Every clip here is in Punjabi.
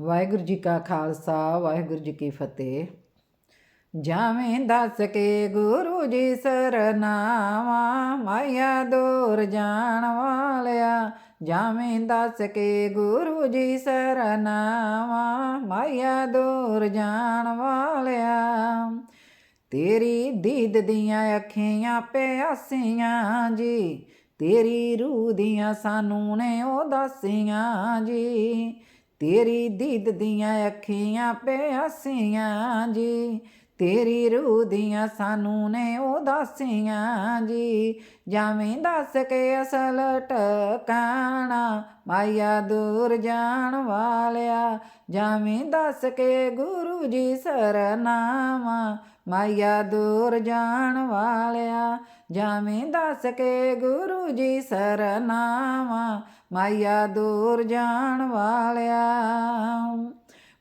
ਵਾਹਿਗੁਰੂ ਜੀ ਕਾ ਖਾਲਸਾ, ਵਾਹਿਗੁਰੂ ਜੀ ਕੀ ਫਤਿਹ। ਜਾਵੇਂ ਦੱਸ ਕੇ ਗੁਰੂ ਜੀ ਸਰਨਾਵਾ, ਮਾਇਆ ਦੂਰ ਜਾਣ ਵਾਲਿਆ। ਜਾਵੇਂ ਦੱਸ ਕੇ ਗੁਰੂ ਜੀ ਸਰਨਾਵਾ, ਮਾਇਆ ਦੂਰ ਜਾਣ ਵਾਲਿਆ। ਤੇਰੀ ਦੀਦ ਦੀਆਂ ਅੱਖੀਆਂ ਪਿਆਸੀਆਂ ਜੀ, ਤੇਰੀ ਰੂਹ ਦੀਆਂ ਸਾਨੂੰ ਨੇ ਉਹ ਦੱਸੀਆਂ ਜੀ। ਤੇਰੀ ਦੀਦ ਦੀਆਂ ਅੱਖੀਆਂ ਪਿਆਸੀਆਂ ਜੀ। ਤੇਰੀ ਰੂਹ ਦੀਆਂ ਸਾਨੂੰ ਨੇ ਉਹ ਦੱਸੀਆਂ ਜੀ। ਜਾਵੇਂ ਦੱਸ ਕੇ ਅਸਲ ਟਕਾਣਾ, ਮਾਇਆ ਦੂਰ ਜਾਣ ਵਾਲਿਆ। ਜਾਵੇਂ ਦੱਸ ਕੇ ਗੁਰੂ ਜੀ ਸਰਨਾਮਾ ਮਾਇਆ ਦੂਰ ਜਾਣ ਵਾਲਿਆ। ਜਾਵੇਂ ਦੱਸ ਕੇ ਗੁਰੂ ਜੀ ਸਰਨਾਮਾ ਮਾਇਆ ਦੂਰ ਜਾਣ ਵਾਲਿਆ।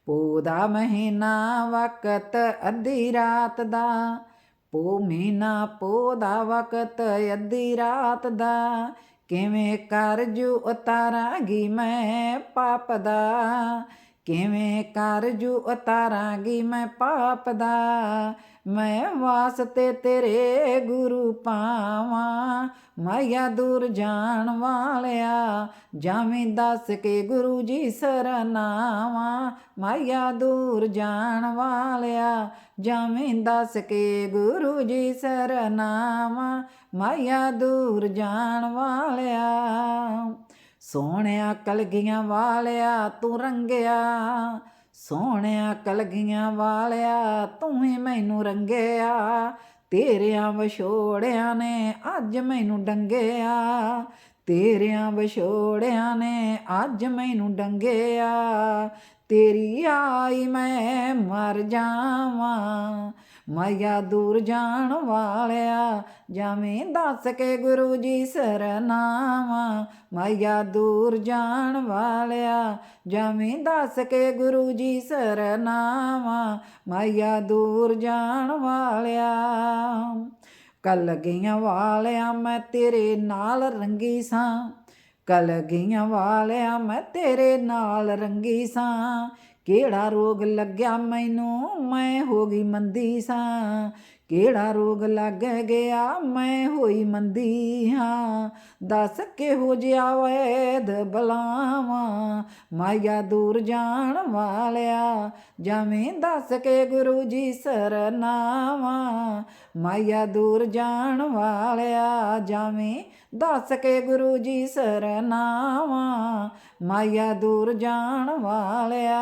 ਪੂਦਾ ਮਹੀਨਾ ਵਕਤ ਅੱਧੀ ਰਾਤ ਦਾ, ਪੋ ਮਹੀਨਾ ਪੋਦਾ ਵਕਤ ਅੱਧੀ ਰਾਤ ਦਾ। ਕਿਵੇਂ ਕਰਜੂ ਉਤਾਰਾਂਗੀ ਮੈਂ ਪਾਪ ਦਾ ਕਿਵੇਂ ਕਰਜੂ ਉਤਾਰਾਂਗੀ ਮੈਂ ਪਾਪ ਦਾ? ਮੈਂ ਵਾਸਤੇ ਤੇਰੇ ਗੁਰੂ ਪਾਵਾਂ। ਮਾਇਆ ਦੂਰ ਜਾਣ ਵਾਲਿਆ, ਜਾਵੇਂ ਦੱਸ ਕੇ ਗੁਰੂ ਜੀ ਸਰਨਾਵਾ। ਮਾਇਆ ਦੂਰ ਜਾਣ ਵਾਲਿਆ, ਜਾਵੇਂ ਦੱਸ ਕੇ ਗੁਰੂ ਜੀ ਸਰਨਾਵਾ। ਮਾਇਆ ਦੂਰ ਜਾਣ ਵਾਲਿਆ। ਸੋਹਣਿਆ ਕਲਗੀਆਂ ਵਾਲਿਆ ਤੂੰ ਰੰਗਿਆ। ਸੋਹਣਿਆ ਕਲਗੀਆਂ ਵਾਲਿਆ ਤੂੰ ਹੀ ਮੈਨੂੰ ਰੰਗਿਆ। ਤੇਰਿਆਂ ਵਿਛੋੜਿਆਂ ਨੇ ਅੱਜ ਮੈਨੂੰ ਡੰਗਿਆ। ਤੇਰਿਆਂ ਵਿਛੋੜਿਆਂ ਨੇ ਅੱਜ ਮੈਨੂੰ ਡੰਗਿਆ। ਤੇਰੀ ਆਈ ਮੈਂ ਮਰ ਜਾਵਾਂ। ਮਾਇਆ ਦੂਰ ਜਾਣ ਵਾਲਿਆ, ਜਾਵੇਂ ਦੱਸ ਕੇ ਗੁਰੂ ਜੀ ਸਰਨਾਵਾ। ਮਾਇਆ ਦੂਰ ਜਾਣ ਵਾਲਿਆ, ਜਾਵੇਂ ਦੱਸ ਕੇ ਗੁਰੂ ਜੀ ਸਰਨਾਵਾ। ਮਾਇਆ ਦੂਰ ਜਾਣ ਵਾਲਿਆ, ਕੱਲ ਗਈਆਂ ਵਾਲਿਆ ਮੈਂ ਤੇਰੇ ਨਾਲ ਰੰਗੀ ਸਾਂ। ਕਲ ਗਈਆਂ ਵਾਲਿਆ ਮੈਂ ਤੇਰੇ ਨਾਲ ਰੰਗੀ ਸਾਂ। ਕਿਹੜਾ ਰੋਗ ਲੱਗਿਆ ਮੈਨੂੰ? ਮੈਂ ਹੋ ਗਈ ਮੰਦੀ ਸਾਂ। ਕਿਹੜਾ ਰੋਗ ਲੱਗ ਗਿਆ? ਮੈਂ ਹੋਈ ਮੰਦੀ ਹਾਂ। ਦੱਸ ਕਿਹੋ ਜਿਹਾ ਵੈਦ ਬਲਾਵਾਂ? ਮਾਇਆ ਦੂਰ ਜਾਣ ਵਾਲਿਆ। ਜਾਵੇਂ ਦੱਸ ਕੇ ਗੁਰੂ ਜੀ ਸਰਨਾਵਾ। ਮਾਇਆ ਦੂਰ ਜਾਣ ਵਾਲਿਆ। ਜਾਵੇਂ ਦੱਸ ਕੇ ਗੁਰੂ ਜੀ ਸਰਨਾਵਾ। ਮਾਇਆ ਦੂਰ ਜਾਣ ਵਾਲਿਆ।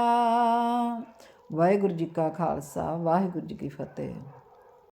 ਵਾਹਿਗੁਰੂ ਜੀ ਕਾ ਖਾਲਸਾ, ਵਾਹਿਗੁਰੂ ਜੀ ਕੀ ਫਤਿਹ।